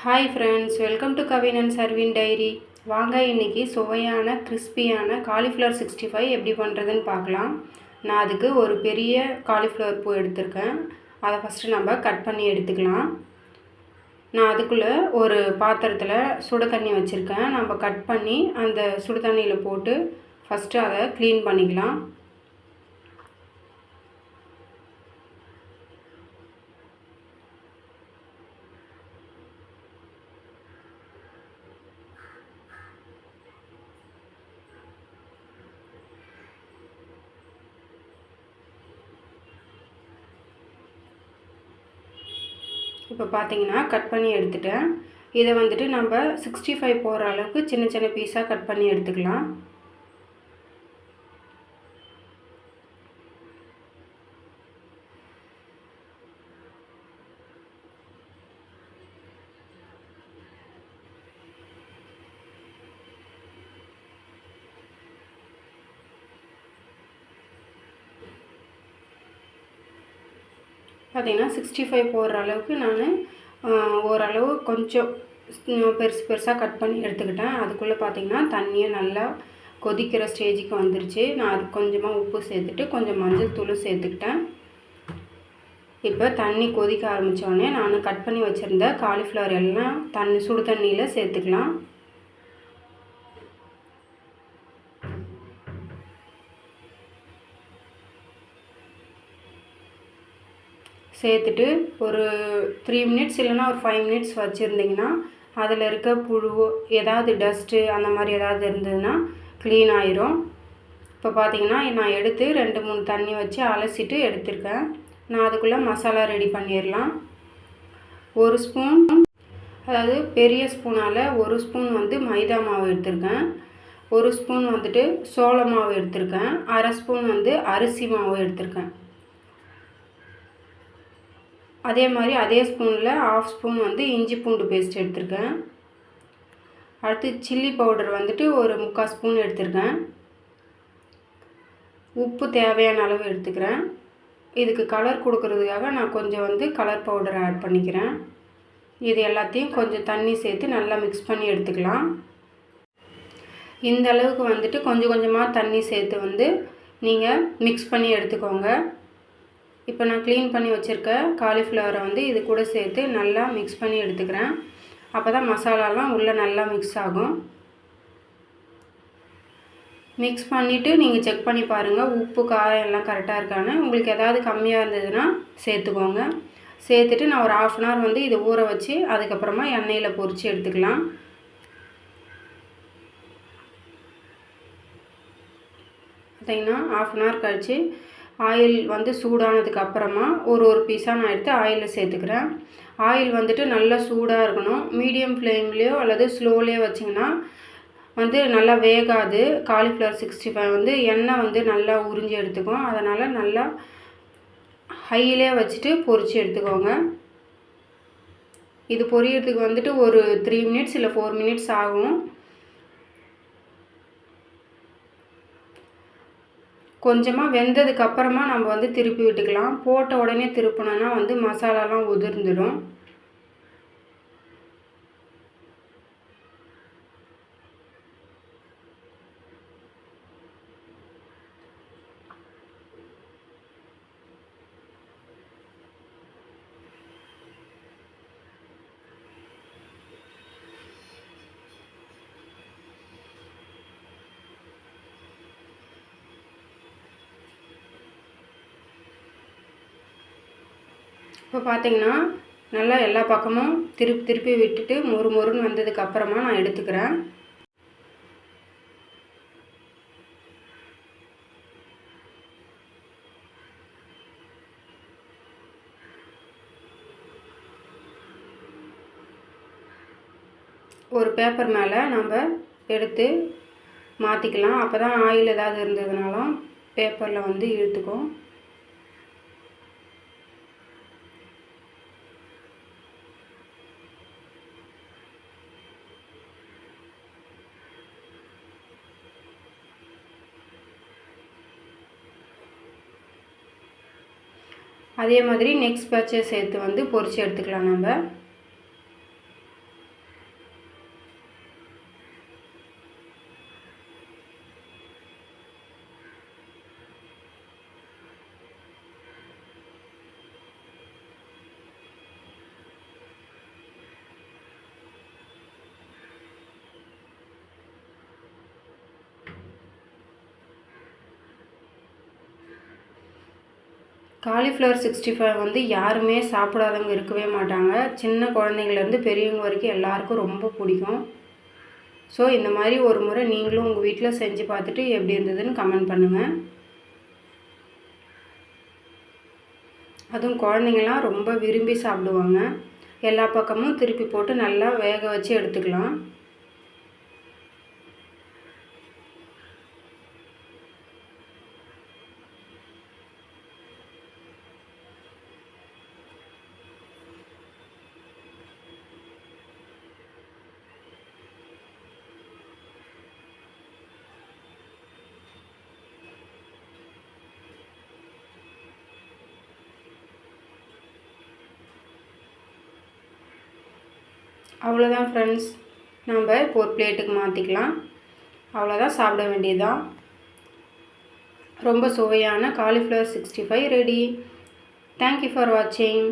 Hi friends welcome to Kavin and Sarvin diary வாங்க இன்றைக்கி சுவையான கிறிஸ்பியான காலிஃப்ளவர் சிக்ஸ்டி ஃபைவ் எப்படி பண்ணுறதுன்னு பார்க்கலாம். நான் அதுக்கு ஒரு பெரிய காலிஃப்ளவர் பூ எடுத்திருக்கேன். அதை ஃபஸ்ட்டு நம்ம கட் பண்ணி எடுத்துக்கலாம். நான் அதுக்குள்ளே ஒரு பாத்திரத்தில் சுடு தண்ணி வச்சுருக்கேன். நம்ம கட் பண்ணி அந்த சுடு தண்ணியில் போட்டு ஃபஸ்ட்டு அதை க்ளீன் பண்ணிக்கலாம். இப்போ பார்த்தீங்கன்னா கட் பண்ணி எடுத்துட்டேன். இதை வந்துட்டு நம்ம சிக்ஸ்டி ஃபைவ் போகிற அளவுக்கு சின்ன சின்ன பீஸாக கட் பண்ணி எடுத்துக்கலாம். பார்த்தீங்கன்னா சிக்ஸ்டி ஃபைவ் போடுற அளவுக்கு நான் ஓரளவு கொஞ்சம் பெருசு பெருசாக கட் பண்ணி எடுத்துக்கிட்டேன். அதுக்குள்ளே பார்த்தீங்கன்னா தண்ணியை நல்லா கொதிக்கிற ஸ்டேஜுக்கு வந்துருச்சு. நான் அது கொஞ்சமாக உப்பு சேர்த்துட்டு கொஞ்சம் மஞ்சள் தூள் சேர்த்துக்கிட்டேன். இப்போ தண்ணி கொதிக்க ஆரம்பித்தோடனே நான் கட் பண்ணி வச்சுருந்த காலிஃப்ளவர் எல்லாம் தண்ணி சுடு தண்ணியில் சேர்த்துக்கலாம். சேர்த்துட்டு ஒரு த்ரீ மினிட்ஸ் இல்லைன்னா ஒரு ஃபைவ் மினிட்ஸ் வச்சுருந்திங்கன்னா அதில் இருக்க புழு ஏதாவது டஸ்ட்டு அந்த மாதிரி ஏதாவது இருந்ததுன்னா க்ளீன் ஆயிரும். இப்போ பார்த்தீங்கன்னா நான் எடுத்து ரெண்டு மூணு தண்ணி வச்சு அலசிட்டு எடுத்திருக்கேன். நான் அதுக்குள்ளே மசாலா ரெடி பண்ணிடலாம். ஒரு ஸ்பூன் அதாவது பெரிய ஸ்பூனால் ஒரு ஸ்பூன் வந்து மைதா மாவு எடுத்திருக்கேன். ஒரு ஸ்பூன் வந்துட்டு சோள மாவு எடுத்திருக்கேன். அரை ஸ்பூன் வந்து அரிசி மாவு எடுத்திருக்கேன். அதே மாதிரி அதே ஸ்பூனில் ஆஃப் ஸ்பூன் வந்து இஞ்சி பூண்டு பேஸ்ட் எடுத்திருக்கேன். அடுத்து சில்லி பவுடர் வந்துட்டு ஒரு முக்கால் ஸ்பூன் எடுத்திருக்கேன். உப்பு தேவையான அளவு எடுத்துக்கிறேன். இதுக்கு கலர் கொடுக்கறதுக்காக நான் கொஞ்சம் வந்து கலர் பவுடர் ஆட் பண்ணிக்கிறேன். இது எல்லாத்தையும் கொஞ்சம் தண்ணி சேர்த்து நல்லா மிக்ஸ் பண்ணி எடுத்துக்கலாம். இந்த அளவுக்கு வந்துட்டு கொஞ்சம் கொஞ்சமாக தண்ணி சேர்த்து வந்து நீங்கள் மிக்ஸ் பண்ணி எடுத்துக்கோங்க. இப்போ நான் க்ளீன் பண்ணி வச்சுருக்க காலிஃப்ளவரை வந்து இது கூட சேர்த்து நல்லா மிக்ஸ் பண்ணி எடுத்துக்கிறேன். அப்போ தான் மசாலாலாம் உள்ளே நல்லா மிக்ஸ் ஆகும். மிக்ஸ் பண்ணிவிட்டு நீங்கள் செக் பண்ணி பாருங்கள் உப்பு காரம் எல்லாம் கரெக்டாக இருக்கான்னு. உங்களுக்கு எதாவது கம்மியாக இருந்ததுன்னா சேர்த்துக்கோங்க. சேர்த்துட்டு நான் ஒரு ஆஃப் அன் ஹவர் வந்து இதை ஊற வச்சு அதுக்கப்புறமா எண்ணெயில் பொரித்து எடுத்துக்கலாம். பார்த்தீங்கன்னா ஆஃப் அன் ஹவர் கழித்து ஆயில் வந்து சூடானதுக்கு அப்புறமா ஒரு ஒரு பீஸாக நான் எடுத்து ஆயிலில் சேர்த்துக்கிறேன். ஆயில் வந்துட்டு நல்லா சூடாக இருக்கணும். மீடியம் ஃப்ளேம்லேயோ அல்லது ஸ்லோலேயோ வச்சிங்கன்னா வந்து நல்லா வேகாது. காலிஃப்ளவர் சிக்ஸ்டி ஃபைவ் வந்து எண்ணெய் வந்து நல்லா உறிஞ்சி எடுத்துக்கும். அதனால் நல்லா ஹையிலே வச்சுட்டு பொரித்து எடுத்துக்கோங்க. இது பொரியறதுக்கு வந்துட்டு ஒரு த்ரீ மினிட்ஸ் இல்லை ஃபோர் மினிட்ஸ் ஆகும். கொஞ்சமாக வெந்ததுக்கு அப்புறமா நம்ம வந்து திருப்பி விட்டுக்கலாம். போட்ட உடனே திருப்பினோன்னா வந்து மசாலாலாம் உதிர்ந்துடும். இப்போ பார்த்தீங்கன்னா நல்லா எல்லா பக்கமும் திருப்பி திருப்பி விட்டுட்டு மொறு மொறுன்னு வந்ததுக்கப்புறமா நான் எடுத்துக்கிறேன். ஒரு பேப்பர் மேலே நம்ம எடுத்து மாற்றிக்கலாம் அப்போ தான் ஆயில் ஏதாவது இருந்ததுனாலும் பேப்பரில் வந்து இழுத்துக்கும். அதே மாதிரி நெக்ஸ்ட் பேட்சை சேர்த்து வந்து பொரித்து எடுத்துக்கலாம் நம்ம. காலிஃப்ளவர் சிக்ஸ்டி ஃபைவ் வந்து யாருமே சாப்பிடாதவங்க இருக்கவே மாட்டாங்க. சின்ன குழந்தைங்கலேருந்து பெரியவங்க வரைக்கும் எல்லாருக்கும் ரொம்ப பிடிக்கும். ஸோ இந்த மாதிரி ஒரு முறை நீங்களும் உங்கள் வீட்டில் செஞ்சு பார்த்துட்டு எப்படி இருந்ததுன்னு கமெண்ட் பண்ணுங்கள் அதுவும் குழந்தைங்கலாம் ரொம்ப விரும்பி சாப்பிடுவாங்க. எல்லா பக்கமும் திருப்பி போட்டு நல்லா வேக வச்சு எடுத்துக்கலாம். அவ்வளோதான் ஃப்ரெண்ட்ஸ் நம்ம இப்போ ஒரு பிளேட்டுக்கு மாற்றிக்கலாம் அவ்வளோதான் சாப்பிட வேண்டியதுதான். ரொம்ப சுவையான cauliflower sixty five ready thank you for வாட்சிங்